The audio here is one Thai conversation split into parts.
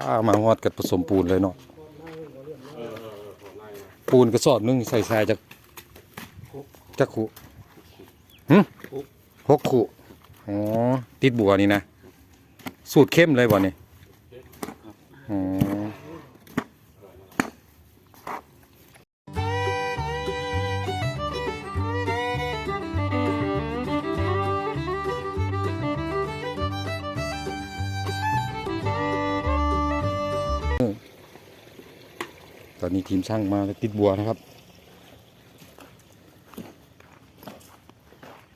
ป้ามาฮอดกับผสมปูนเลยเนาะปูนกระสอบนึงใส่ทรายจากจักขุหึหกขุอ๋อติดบัวนี่นะ สูตรเข้มเลยบ่นี่อ๋อ ตอนนี้ทีมช่างมาแล้วติดบัวนะครับ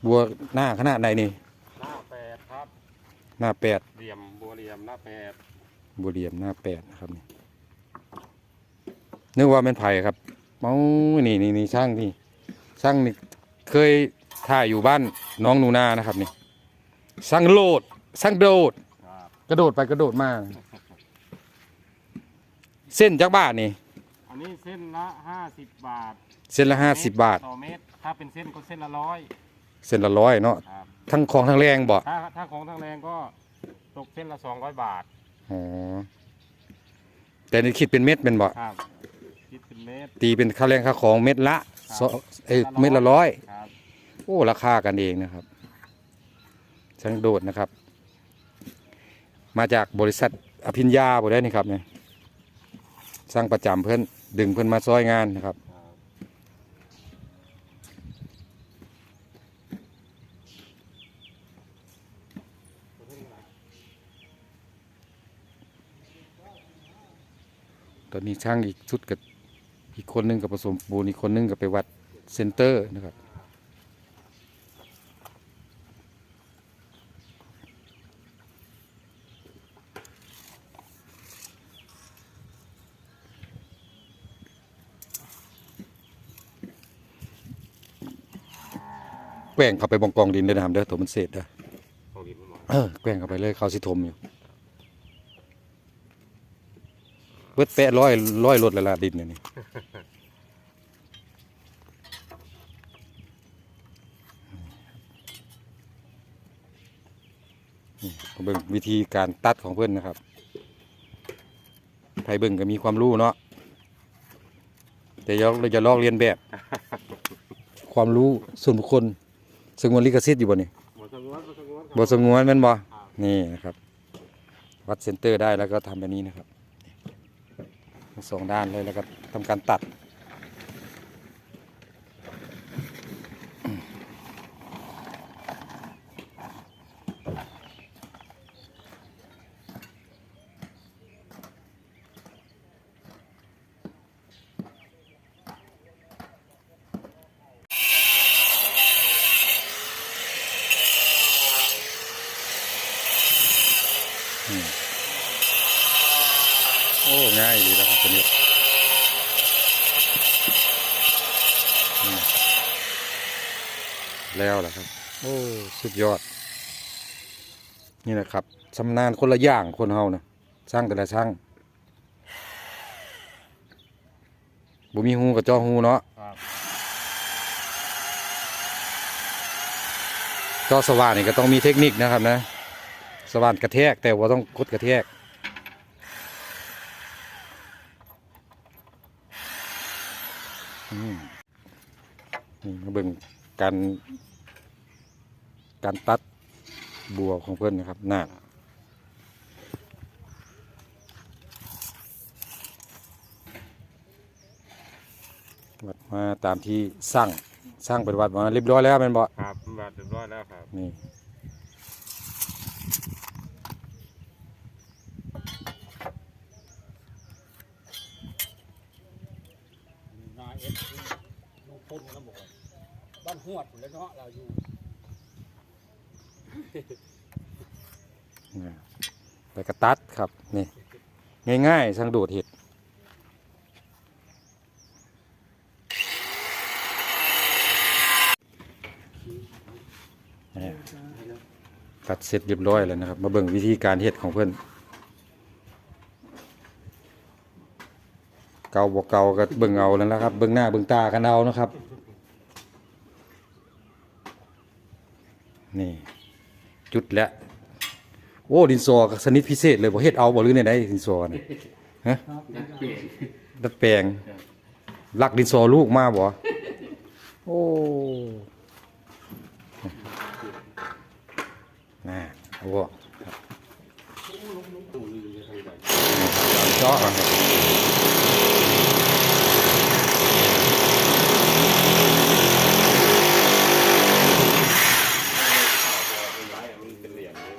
บัวหน้าขนาดไหนนี่ หน้าแปดครับหน้าแปดเหลี่ยมบัวเหลี่ยมหน้าแปดบัวเหลี่ยมหน้าแปดนะครับนี่นึกว่าเป็นไผ่ครับเมานี่นี่นี่ช่างนี่ช่างนี่เคยถ่ายอยู่บ้านน้องหนูนานะครับนี่ช่างโลดช่างโดดครับกระโดดไปกระโดดมา เส้นจักบาทนี่ อันนี้เส้นละห้าสิบบาทเส้นละห้าสิบบาท ต่อเมตรถ้าเป็นเส้นก็เส้นละร้อยเส้นละร้อยเนาะครับ ทั้งของทั้งแรงบ่ถ้าถ้าของทางแรงก็ตกเส้นละสองร้อยบาทอ๋อแต่นี่คิดเป็นเม็ดเป็นบ่ครับคิดเป็นเมตรตีเป็นค่าแรงค่าของเม็ดละครับสองเอ้ยเม็ดละร้อย ครับโอ้ราคากันเองนะครับช่างโดดนะครับ มาจากบริษัทอภิญญาบ่ได้นี่ครับเนี่ยสร้างประจำเพื่อน ดึงเพื่อนมาซอยงานนะครับตอนนี้ช่างอีกชุดกับอีกคนนึงกับผสมปูนอีกคนนึงกับไปวัดเซ็นเตอร์นะครับ แกว่งเข้าไปบองกองดินเด้อนะครับเด้อตัวมันเศษเด้อของดินมันหมดเออแกว่งเข้าไปเลยเขาสิทมอยู่เบิดแปะร้อยร้อยรถและละดินเนี่ยนี่นี่เบิ่งวิธีการตัดของเพื่อนนะครับไทยเบิ่งก็มีความรู้เนาะแต่อย่าเราจะลอกเรียนแบบ ความรู้ส่วนบุคคล สงวนลิขสิทธิ์อยู่บ่นี่หมดสงวนหมดสงวนบสงวนแม่นบ่นี่นะครับ วัดเซนเตอร์ได้แล้วก็ทำแบบนี้นะครับ สองด้านเลยแล้วก็ทำการตัด ดีแล้วครับตัวนี้อืมแล้วแหละครับ โอ้สุดยอด นี่นะครับชำนาญคนละอย่างคนเฮานะช่างแต่ละช่างบ่มีหูกับจอหูเนาะครับจอสว่านนี่ก็ต้องมีเทคนิคนะครับนะ สว่านกระแทกแต่ว่าต้องกดกระแทก มนี่มาเบิ่งการการตัดบัวของเพื่อนนะครับหน้าวัดมาตามที่สร้างสร้างเป็นวัดมาเรียบร้อยแล้วแมันบ่ครับแบบเรียบร้อยแล้วครับนี่ นาเอฟลุงพลเขาบอกว่าบ้าน หวดแล้วเนาะเราอยู่ไปกระตัดครับนี่ง่ายๆช่างโดดเห็ดนี่ตัดเสร็จเรียบร้อยแล้วนะครับ มาเบิ่งวิธีการเห็ดของเพื่อนเกาบอกเกาก็เบิ่งเอาแล้วนะครับ เบิ่งหน้าเบิ่งตากันเอานะครับ นี่ จุดแล้ว โอ้ดินสอก็สนิทพิเศษเลยบ่เฮ็ดเอาบ่หรือในใดดินสอนี่ฮะเนี่ยนดัดแปลงลักดินสอลูกมาบ่โอ้น่าเอาบ่เจาะก่อนครับ มันเป็นเหลี่ยมเลย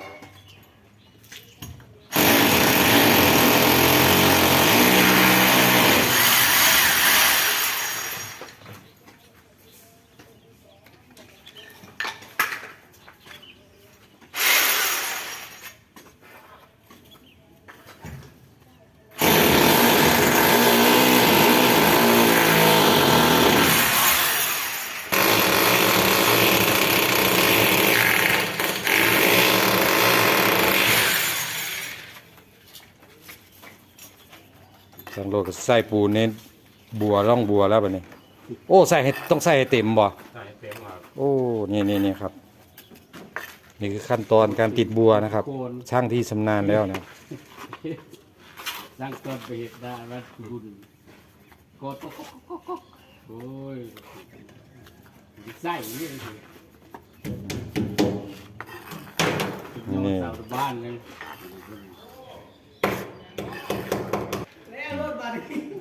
สังโลก็ใส่ปูนในบัวร่องบัวแล้วบัดนี้ โอ้ใส่ให้ต้องใส่ให้เต็มบ่ใช่เต็มครับโอ้นี่นี่นี่ครับ นี่คือขั้นตอนการติดบัวนะครับ โกน ช่างที่ชำนาญแล้วนะสร้างต้นไปเห็ดได้วัดบุญกดก็ก็ก็โอ้ยใส่นี่เลยยอดสาวบ้านเลย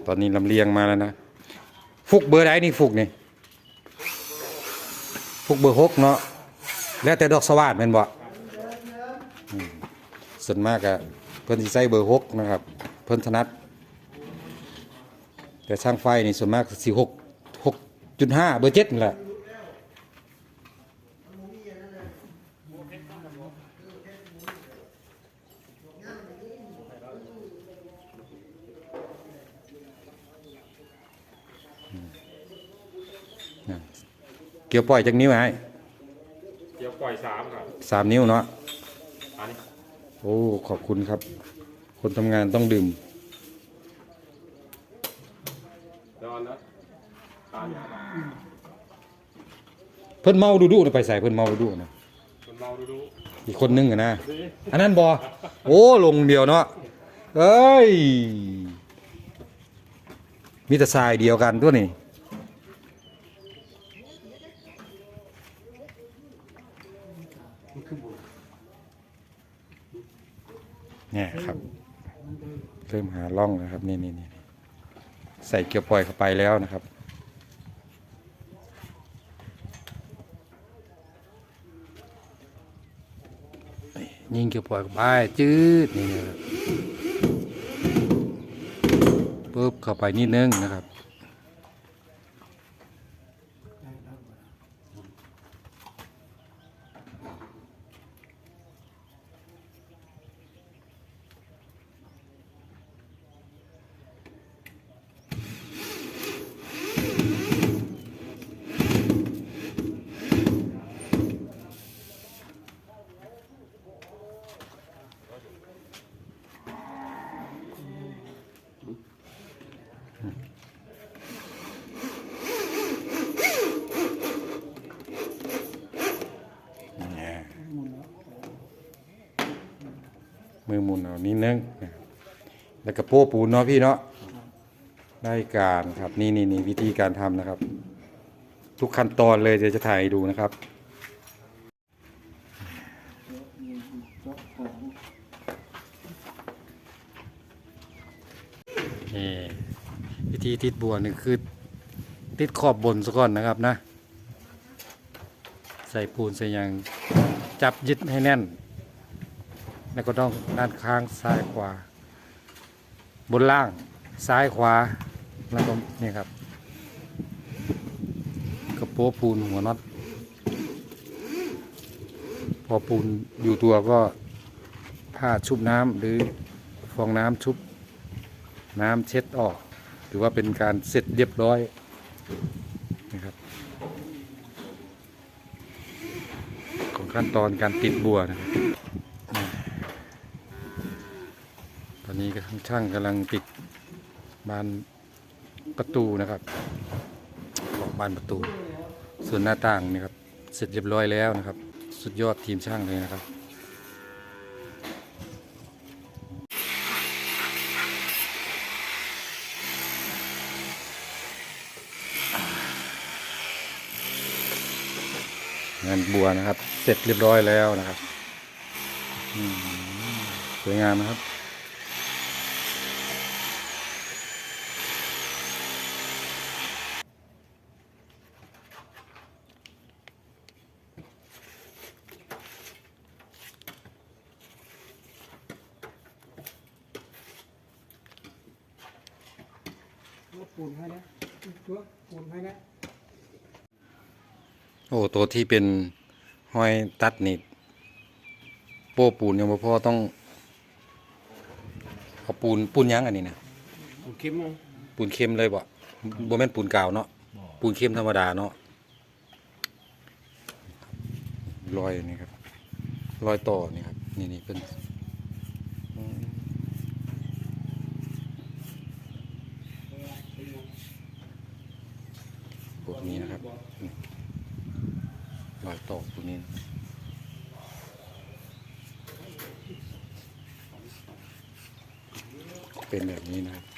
ตอนนี้ลำเลียงมาแล้วนะ ฟุกเบอร์ไหนนี่ฟุกนี่ ฟุกเบอร์หกเนาะ แล้วแต่ดอกสวาดแม่นบ่อส่วนมากอะเพิ่นสิใส่เบอร์หกนะครับ เพิ่นถนัด แต่ช่างไฟนี่ส่วนมากสี่หกหกจุดห้าเบอร์เจ็ดนั่นแหละ เกี่ยวปล่อยจากนิ้วไอ้เดี๋ยวปล่อยสามครับสามนิ้วเนาะ อันนี้โอ้ ขอบคุณครับ คนทำงานต้องดื่มเดี๋ยวอันนั้นตามยาครับเพิ่นเมาดูดูนะไปใส่เพิ่นเมาดูดูนะมันเมาดูดูอีกคนนึงอะนะนี่อันนั้นบอโอ้ ลงเดียวเนาะ เอ้ย มีแต่ทรายเดียวกันตัวนี้ เนี่ยครับ เริ่มหาร่องนะครับนี่นี่นี่ใส่เกียวปล่อยเข้าไปแล้วนะครับ ยิงเกี่ยวปล่อยเข้าไปจืดนี่นะครับปุ๊บเข้าไปนิดนึงนะครับ มือหมุนเอานิดนึงแล้วก็โป้ปูนเนาะพี่เนาะได้การครับนี่นี่นี่วิธีการทำนะครับ ทุกขั้นตอนเลยเดี๋ยวจะถ่ายดูนะครับนี่วิธีติดบัวนี่คือ ติดขอบบนซะก่อนนะครับนะ ใส่ปูนใส่ยางจับยึดให้แน่น แล้วก็ต้องด้านข้างซ้ายขวา บนล่างซ้ายขวา แล้วก็นี่ครับ กระโปรงปูนหัวน็อตพอปูนอยู่ตัวก็ผ้าชุบน้ำหรือฟองน้ำชุบน้ำเช็ดออกถือว่าเป็นการเสร็จเรียบร้อยนะครับของขั้นตอนการติดบัวนะครับ ช่างกำลังติดบานประตูนะครับของบานประตู ส่วนหน้าต่างนะครับ เสร็จเรียบร้อยแล้วนะครับ สุดยอดทีมช่างเลยนะครับงานบัวนะครับ เสร็จเรียบร้อยแล้วนะครับสวยงามนะครับ ปูนให้นะตัวปูนให้นะโอ้ตัวที่เป็นห้อยตัดนี่โป้ปูนยังบ่พอต้องเอาปูนปูนหยังอันนี้นะโอเคมั้งปูนเค็มเลยบ่บ่แม่นปูนกาวเนาะปูนเค็มธรรมดาเนาะรอยนี่ครับรอยต่อนี่ครับนี่นี่เป็น พวกนี้นะครับรอยต่อพวกนี้นะครับเป็นแบบนี้นะครับ